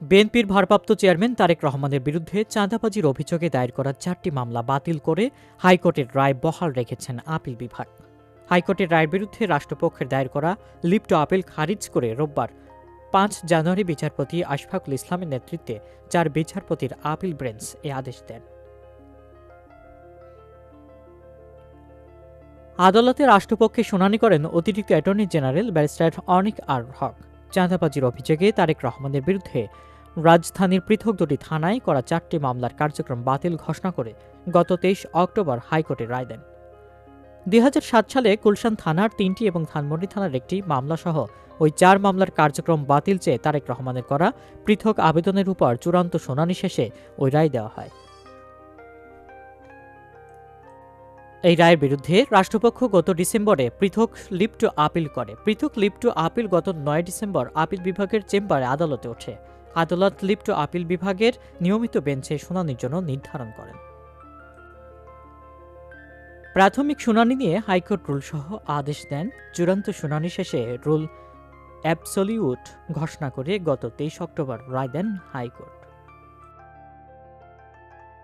বিএনপির ভারপ্রাপ্ত চেয়ারম্যান তারেক রহমানের বিরুদ্ধে চাঁদাবাজির অভিযোগে দায়ের করা চারটি মামলা বাতিল করে হাইকোর্টের রায় বহাল রেখেছেন আপিল বিভাগ। হাইকোর্টের রায়ের বিরুদ্ধে রাষ্ট্রপক্ষের দায়ের করা লিপ্ট আপিল খারিজ করে রোববার পাঁচ জানুয়ারি বিচারপতি আশফাকুল ইসলামের নেতৃত্বে চার বিচারপতির আপিল ব্রেঞ্চ এ আদেশ দেন। আদালতে রাষ্ট্রপক্ষে শুনানি করেন অতিরিক্ত attorney general barrister Anik R Haque. চাঁদাবাজির অভিযোগে তারেক রহমানের বিরুদ্ধে রাজধানীর পৃথক দুটি থানায় করা চারটি মামলার কার্যক্রম বাতিল ঘোষণা করে গত তেইশ অক্টোবর হাইকোর্টে রায় দেন। দুই হাজার সাত সালে গুলশান থানার তিনটি এবং ধানমন্ডি থানার একটি মামলাসহ ওই চার মামলার কার্যক্রম বাতিল চেয়ে তারেক রহমানের করা পৃথক আবেদনের উপর চূড়ান্ত শুনানি শেষে ওই রায় দেওয়া হয়। এই রায়ের বিরুদ্ধে রাষ্ট্রপক্ষ গত ডিসেম্বরে পৃথক লিপ্ট আপিল করে। পৃথক লিপ্ট আপিল গত নয় ডিসেম্বর আপিল বিভাগের চেম্বারে আদালতে ওঠে। আদালত লিপ্ট আপিল বিভাগের নিয়মিত বেঞ্চে শুনানির জন্য নির্ধারণ করেন। প্রাথমিক শুনানি নিয়ে হাইকোর্ট রুল সহ আদেশ দেন। চূড়ান্ত শুনানি শেষে রুল অ্যাবসলিউট ঘোষণা করে গত তেইশ অক্টোবর রায় দেন হাইকোর্ট।